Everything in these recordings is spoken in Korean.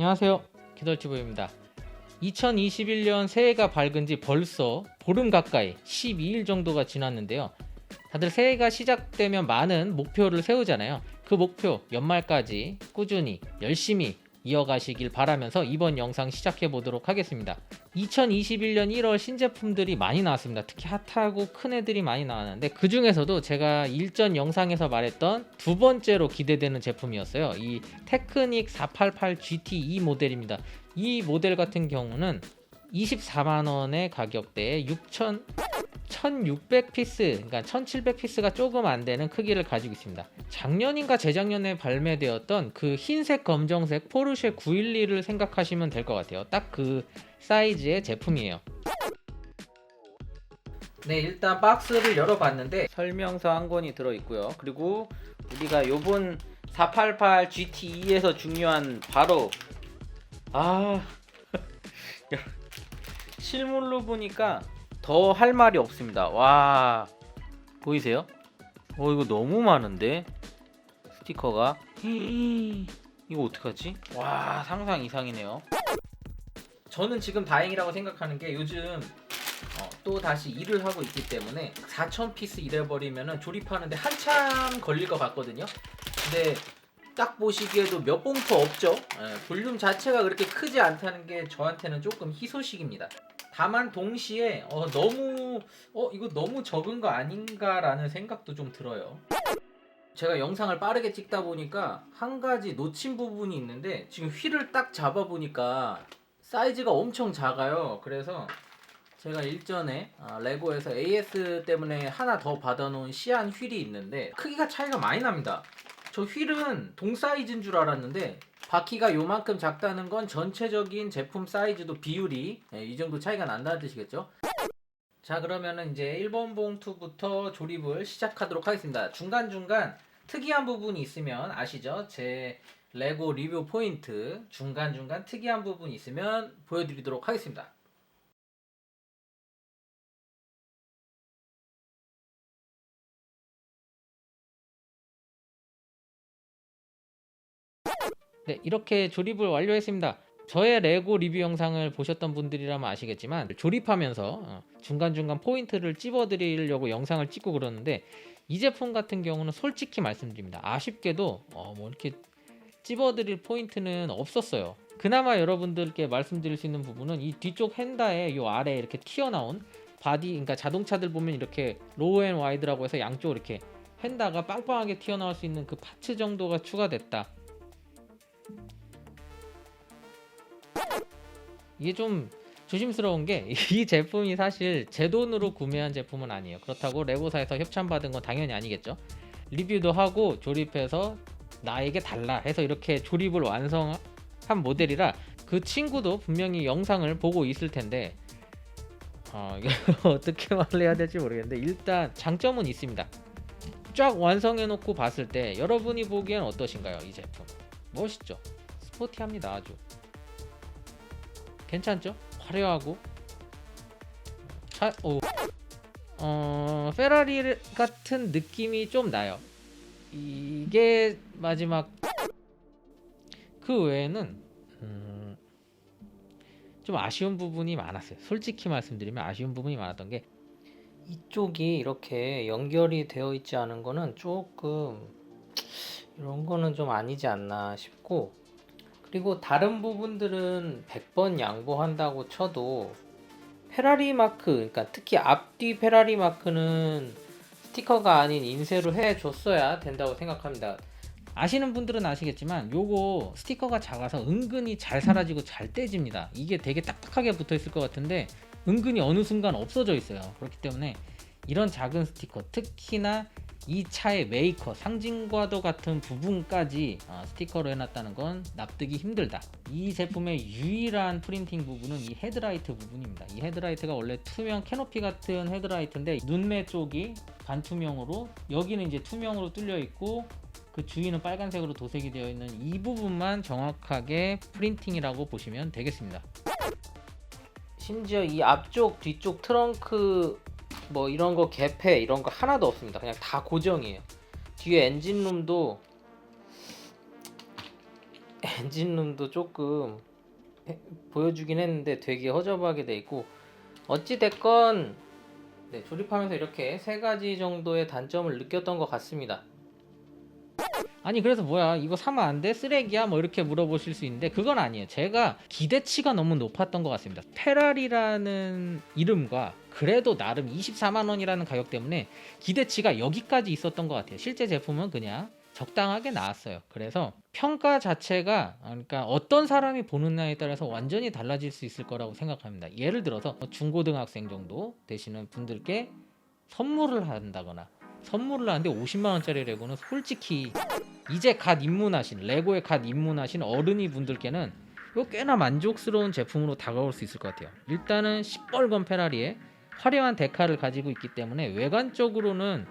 안녕하세요. 기덜치보입니다. 2021년 새해가 밝은 지 벌써 보름 가까이 12일 정도가 지났는데요. 다들 새해가 시작되면 많은 목표를 세우잖아요. 그 목표 연말까지 꾸준히 열심히 이어가시길 바라면서 이번 영상 시작해 보도록 하겠습니다. 2021년 1월 신제품들이 많이 나왔습니다. 특히 핫하고 큰 애들이 많이 나왔는데 그 중에서도 제가 일전 영상에서 말했던 두 번째로 기대되는 제품이었어요. 이 테크닉 488 GT2 모델입니다. 이 모델 같은 경우는 24만 원의 가격대에 6천 1600피스, 그러니까 1700피스가 조금 안 되는 크기를 가지고 있습니다. 작년인가 재작년에 발매되었던 그 흰색 검정색 포르쉐 911을 생각하시면 될 것 같아요. 딱 그 사이즈의 제품이에요. 네, 일단 박스를 열어봤는데 설명서 한 권이 들어 있고요. 그리고 우리가 요번 488 GT2에서 중요한 바로 아 실물로 보니까 더 할 말이 없습니다. 와 보이세요? 어 이거 너무 많은데 스티커가 이거 어떡하지? 와 상상 이상이네요. 저는 지금 다행이라고 생각하는 게 요즘 어, 또 다시 일을 하고 있기 때문에 4천 피스 일해버리면 조립하는데 한참 걸릴 것 같거든요. 근데 딱 보시기에도 몇 봉투 없죠. 예, 볼륨 자체가 그렇게 크지 않다는 게 저한테는 조금 희소식입니다. 다만 동시에 어, 너무 어 이거 너무 적은 거 아닌가라는 생각도 좀 들어요. 제가 영상을 빠르게 찍다 보니까 한 가지 놓친 부분이 있는데 지금 휠을 딱 잡아 보니까 사이즈가 엄청 작아요. 그래서 제가 일전에 아, 레고에서 AS 때문에 하나 더 받아놓은 시안 휠이 있는데 크기가 차이가 많이 납니다. 저 휠은 동 사이즈인 줄 알았는데 바퀴가 요만큼 작다는 건 전체적인 제품 사이즈도 비율이 예, 이 정도 차이가 난다는 뜻이겠죠? 자 그러면은 이제 1번 봉투부터 조립을 시작하도록 하겠습니다. 중간중간 특이한 부분이 있으면 아시죠? 제 레고 리뷰 포인트 중간중간 특이한 부분이 있으면 보여드리도록 하겠습니다. 네, 이렇게 조립을 완료했습니다. 저의 레고 리뷰 영상을 보셨던 분들이라면 아시겠지만 조립하면서 어, 중간중간 포인트를 찝어드리려고 영상을 찍고 그러는데 이 제품 같은 경우는 솔직히 말씀드립니다. 아쉽게도 어, 뭐 이렇게 찝어드릴 포인트는 없었어요. 그나마 여러분들께 말씀드릴 수 있는 부분은 이 뒤쪽 핸다에 요 아래 이렇게 튀어나온 바디, 그러니까 자동차들 보면 이렇게 로우 앤 와이드라고 해서 양쪽 이렇게 핸다가 빵빵하게 튀어나올 수 있는 그 파츠 정도가 추가됐다. 이게 좀 조심스러운 게 이 제품이 사실 제 돈으로 구매한 제품은 아니에요. 그렇다고 레고사에서 협찬받은 건 당연히 아니겠죠. 리뷰도 하고 조립해서 나에게 달라 해서 이렇게 조립을 완성한 모델이라 그 친구도 분명히 영상을 보고 있을 텐데 어, 어떻게 말을 해야 될지 모르겠는데 일단 장점은 있습니다. 쫙 완성해 놓고 봤을 때 여러분이 보기엔 어떠신가요? 이 제품 멋있죠? 스포티합니다 아주 괜찮죠? 화려하고 차, 오. 어, 페라리 같은 느낌이 좀 나요. 이게 마지막 그 외에는 음, 좀 아쉬운 부분이 많았어요. 솔직히 말씀드리면 아쉬운 부분이 많았던 게 이쪽이 이렇게 연결이 되어 있지 않은 거는 조금 이런 거는 좀 아니지 않나 싶고 그리고 다른 부분들은 100번 양보한다고 쳐도 페라리 마크, 그러니까 특히 앞뒤 페라리 마크는 스티커가 아닌 인쇄로 해줬어야 된다고 생각합니다. 아시는 분들은 아시겠지만 요거 스티커가 작아서 은근히 잘 사라지고 잘 떼집니다. 이게 되게 딱딱하게 붙어 있을 것 같은데 은근히 어느 순간 없어져 있어요. 그렇기 때문에 이런 작은 스티커 특히나 이 차의 메이커 상징과도 같은 부분까지 어, 스티커로 해놨다는 건 납득이 힘들다. 이 제품의 유일한 프린팅 부분은 이 헤드라이트 부분입니다. 이 헤드라이트가 원래 투명 캐노피 같은 헤드라이트인데 눈매 쪽이 반투명으로 여기는 이제 투명으로 뚫려 있고 그 주위는 빨간색으로 도색이 되어 있는 이 부분만 정확하게 프린팅이라고 보시면 되겠습니다. 심지어 이 앞쪽 뒤쪽 트렁크 뭐 이런 거 개폐 이런 거 하나도 없습니다. 그냥 다 고정이에요. 뒤에 엔진룸도 엔진룸도 조금 해- 보여주긴 했는데 되게 허접하게 돼 있고 어찌 됐건 네, 조립하면서 이렇게 세 가지 정도의 단점을 느꼈던 것 같습니다. 아니 그래서 뭐야 이거 사면 안 돼? 쓰레기야? 뭐 이렇게 물어보실 수 있는데 그건 아니에요. 제가 기대치가 너무 높았던 것 같습니다. 페라리라는 이름과 그래도 나름 24만 원이라는 가격 때문에 기대치가 여기까지 있었던 것 같아요. 실제 제품은 그냥 적당하게 나왔어요. 그래서 평가 자체가 그러니까 어떤 사람이 보느냐에 따라서 완전히 달라질 수 있을 거라고 생각합니다. 예를 들어서 뭐 중고등학생 정도 되시는 분들께 선물을 한다거나 선물을 하는데 50만 원짜리 레고는 솔직히 이제 갓 입문하신 레고에 갓 입문하신 어른이 분들께는 이거 꽤나 만족스러운 제품으로 다가올 수 있을 것 같아요. 일단은 시뻘건 페라리에 화려한 데카를 가지고 있기 때문에 외관적으로는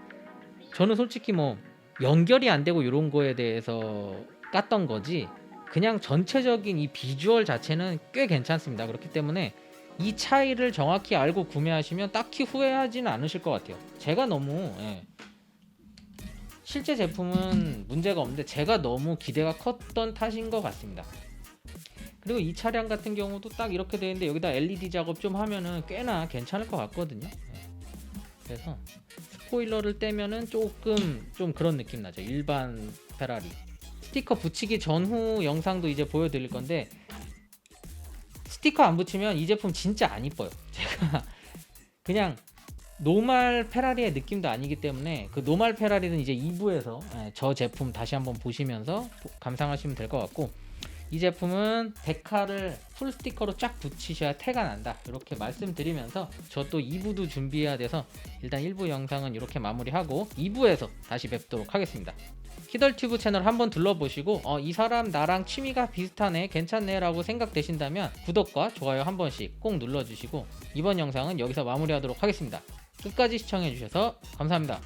저는 솔직히 뭐 연결이 안 되고 이런 거에 대해서 깠던 거지 그냥 전체적인 이 비주얼 자체는 꽤 괜찮습니다. 그렇기 때문에 이 차이를 정확히 알고 구매하시면 딱히 후회하지는 않으실 것 같아요. 제가 너무 예. 실제 제품은 문제가 없는데 제가 너무 기대가 컸던 탓인 것 같습니다. 그리고 이 차량 같은 경우도 딱 이렇게 되어 있는데 여기다 LED 작업 좀 하면은 꽤나 괜찮을 것 같거든요. 예. 그래서 스포일러를 떼면은 조금 좀 그런 느낌 나죠. 일반 페라리. 스티커 붙이기 전후 영상도 이제 보여드릴 건데 스티커 안 붙이면 이 제품 진짜 안 이뻐요. 제가 그냥 노말 페라리의 느낌도 아니기 때문에 그 노말 페라리는 이제 2부에서 저 제품 다시 한번 보시면서 보- 감상하시면 될 것 같고 이 제품은 데카를 풀 스티커로 쫙 붙이셔야 태가 난다. 이렇게 말씀드리면서 저 또 2부도 준비해야 돼서 일단 1부 영상은 이렇게 마무리하고 2부에서 다시 뵙도록 하겠습니다. 키덜튜브 채널 한번 둘러보시고 어, 이 사람 나랑 취미가 비슷하네 괜찮네 라고 생각되신다면 구독과 좋아요 한 번씩 꼭 눌러주시고 이번 영상은 여기서 마무리하도록 하겠습니다 끝까지 시청해주셔서 감사합니다.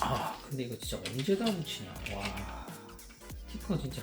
아 근데 이거 진짜 언제 다 붙이냐? 와 스티커 진짜